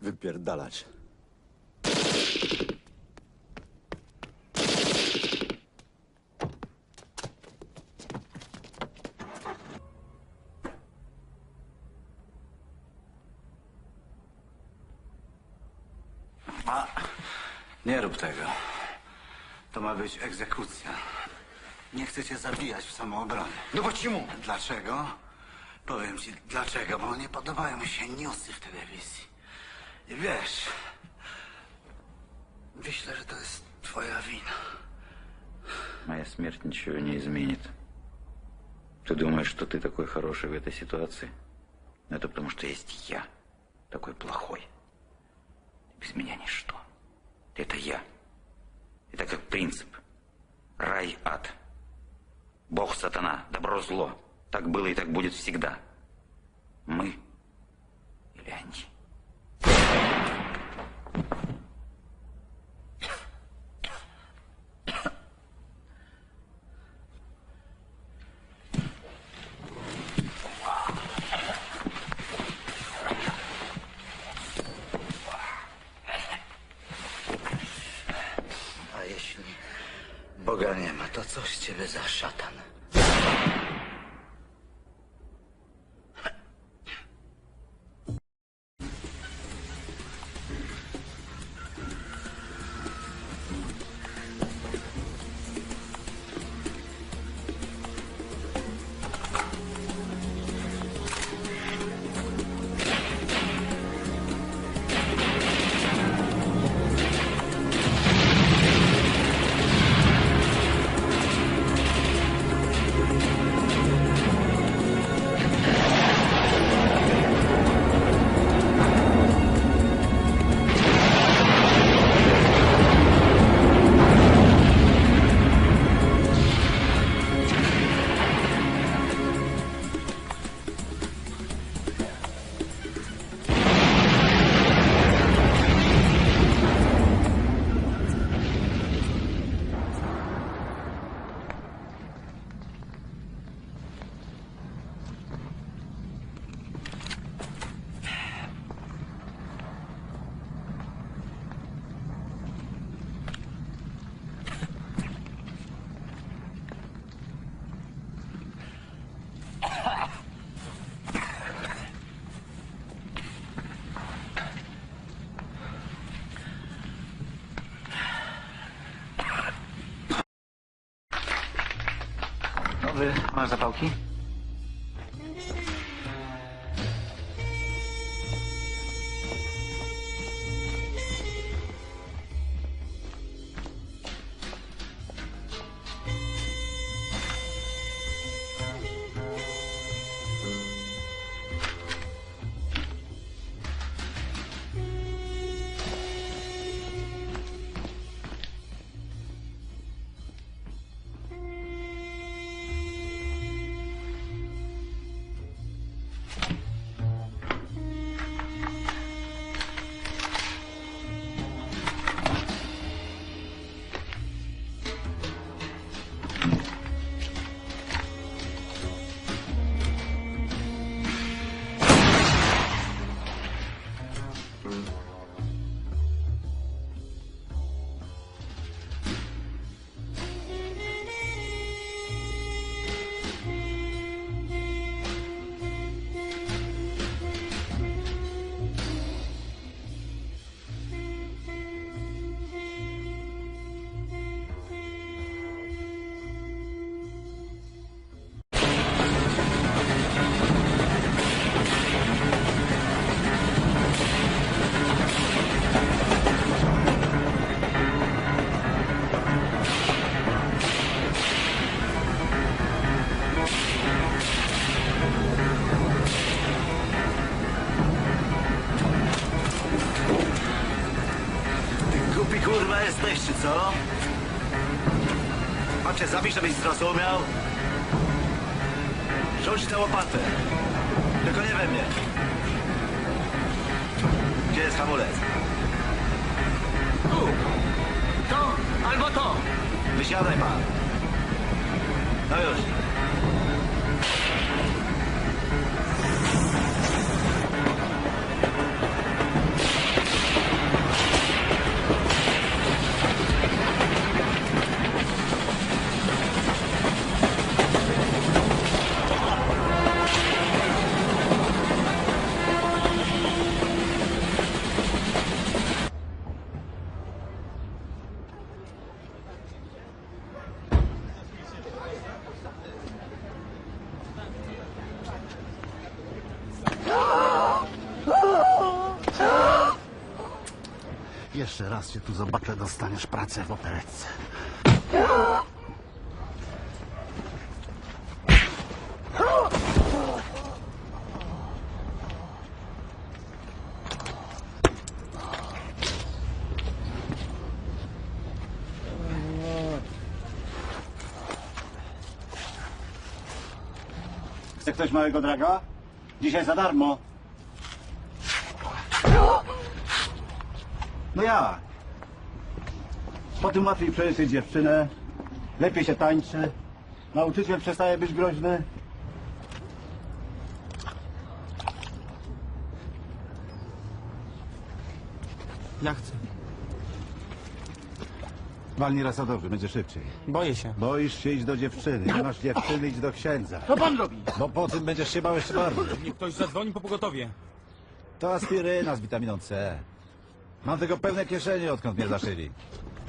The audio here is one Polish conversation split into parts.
wypierdalać. A, nie rób tego. To ma być egzekucja. Nie chcę cię zabijać w samoobronie. No bo czemu? Dlaczego? Powiem ci dlaczego, bo nie podobają mi się newsy w telewizji. I wiesz, myślę, że to jest twoja wina. Моя смерть ничего не изменит. Ты думаешь, что ты такой хороший в этой ситуации? Но это потому, что есть я, такой плохой. Без меня ничто. Это я. Это как принцип. Рай, ад. Бог, сатана, добро, зло. Так было и так будет всегда. Мы или они. Masz zapałki? Jesteś, czy co? Mam cię zabić, żebyś zrozumiał? Rzuć tę łopatę. Tylko nie we mnie. Gdzie jest hamulec? Tu! To albo to! Wysiadaj pan. No już. Raz cię tu zobaczę, dostaniesz pracę w operetce. Chce ktoś małego draga? Dzisiaj za darmo. No jak? Po tym łatwiej przeżyć dziewczynę, lepiej się tańczy, nauczyciel przestaje być groźny. Ja chcę. Walnij rasodowy, będzie szybciej. Boję się. Boisz się iść do dziewczyny, nie masz dziewczyny, idź do księdza. Co pan robi? Bo po tym będziesz się bał jeszcze bardziej. Niech ktoś zadzwoni po pogotowie. To aspiryna z witaminą C. Mam tego pełne kieszenie, odkąd mnie zaszyli.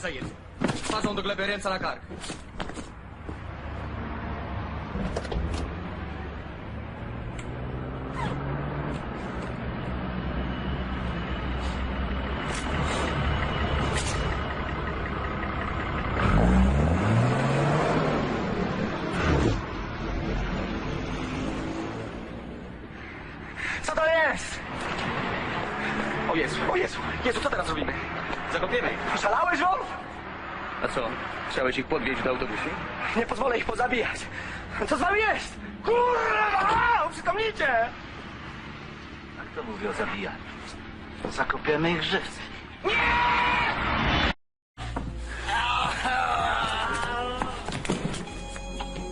kurwa, bo cię zajedzą. Wsadzą do gleby ręce na kark. Co to jest? O Jezu, o Jezu, Jezu, co teraz robimy? Zakopiemy. Szalałeś, Wolf? A co? Ich podwieźć do autobusie? Nie pozwolę ich pozabijać. Co z wami jest? Kurwa! Uprzytomnijcie! A kto mówi o zabijaniu? Zakopiemy ich żywcem.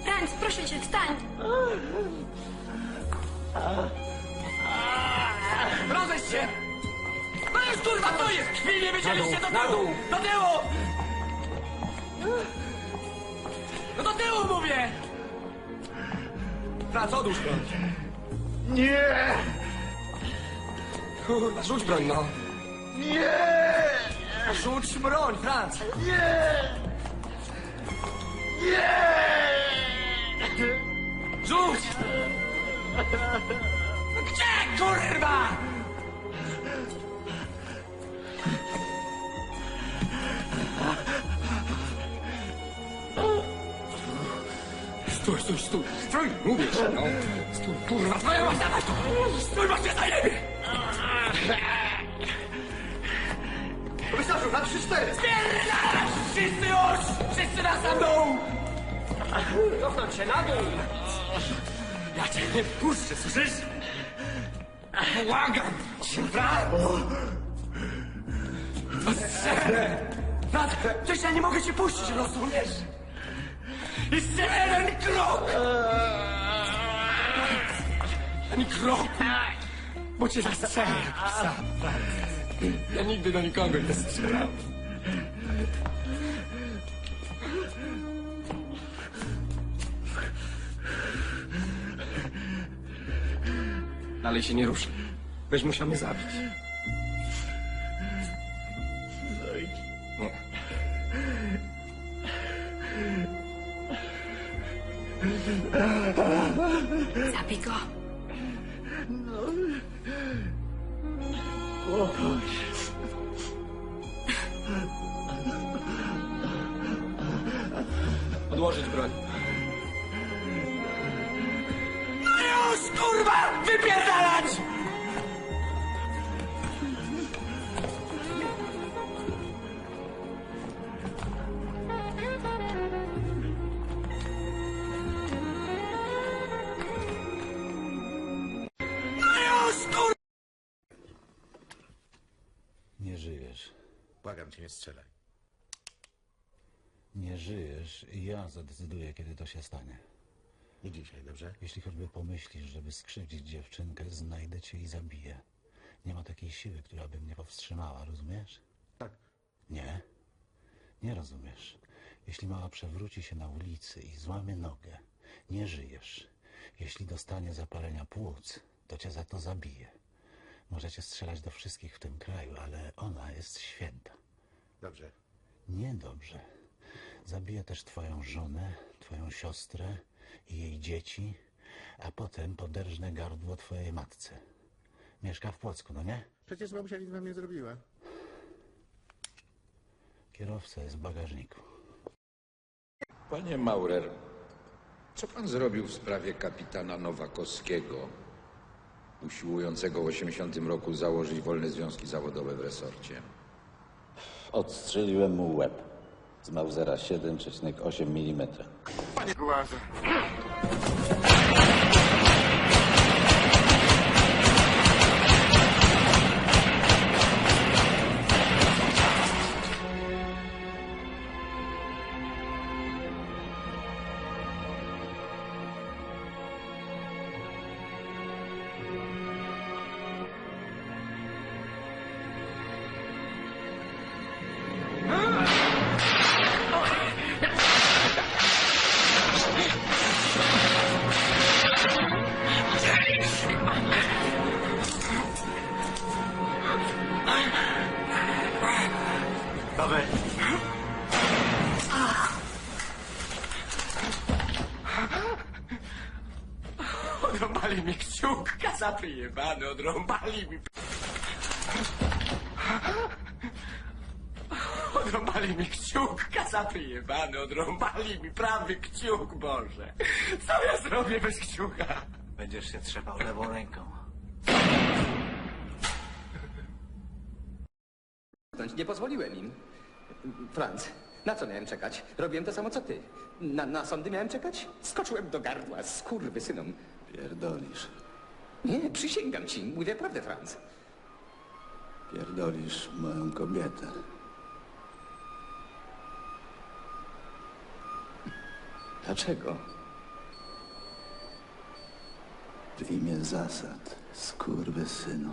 Franz, proszę cię, wstań! Roześ się! No już kurwa, to jest! Krwi nie wiedzieliście do tyłu! Do tyłu! No do tyłu mówię! Franz, odłóż broń. Nie! Kurwa, rzuć broń, no. Nie! Rzuć broń, Franz! Nie! Nie! Rzuć! Gdzie, kurwa? Stój, stój, stój, stój, mówię ci, no. Stój, kurwa, twoja mać, dawaj tu! Stój, bo cię zajebie! Wystarczy, na trzy, cztery! Spierdalasz! Wszyscy już! Wszyscy na sam dół! Cofnąć się na dół! Ja cię nie wpuszczę, słyszysz? Błagam cię, brat! Strzelę! Brat, przecież ja nie mogę cię puścić, rozumiesz? Jeszcze jeden krok! Ani krok! Bo cię zastrzelę, psa. Ja nigdy do nikogo nie strzelam. Dalej się nie ruszy. Weź musiał mnie zabić. Zabij go. Odłożyć broń. No już, kurwa! Wypierdalać! Żyjesz. Błagam cię, nie strzelaj. Nie żyjesz i ja zadecyduję, kiedy to się stanie. Nie dzisiaj, dobrze? Jeśli choćby pomyślisz, żeby skrzywdzić dziewczynkę, znajdę cię i zabiję. Nie ma takiej siły, która by mnie powstrzymała, rozumiesz? Tak. Nie? Nie rozumiesz. Jeśli mała przewróci się na ulicy i złamie nogę, nie żyjesz. Jeśli dostanie zapalenia płuc, to cię za to zabije. Możecie strzelać do wszystkich w tym kraju, ale ona jest święta. Dobrze. Niedobrze. Zabije też twoją żonę, twoją siostrę i jej dzieci, a potem poderżnę gardło twojej matce. Mieszka w Płocku, no nie? Przecież mamusia nic wam nie zrobiła. Kierowca jest w bagażniku. Panie Maurer, co pan zrobił w sprawie kapitana Nowakowskiego, usiłującego w 80 roku założyć wolne związki zawodowe w resorcie? Odstrzeliłem mu łeb z Mausera 7,8 mm. Panie Gułaże. Jebany, odrąbali mi... Odrąbali mi kciuk, kazapy jebany, odrąbali mi prawy kciuk, Boże. Co ja zrobię bez kciuka? będziesz się trzepał lewą ręką. Nie pozwoliłem im. Franz, na co miałem czekać? Robiłem to samo co ty. Na, na sądy miałem czekać? Skoczyłem do gardła, skurwy synom. Pierdolisz. Nie, przysięgam ci, mówię prawdę, Franz. Pierdolisz moją kobietę. Dlaczego? W imię zasad, skurwysynu.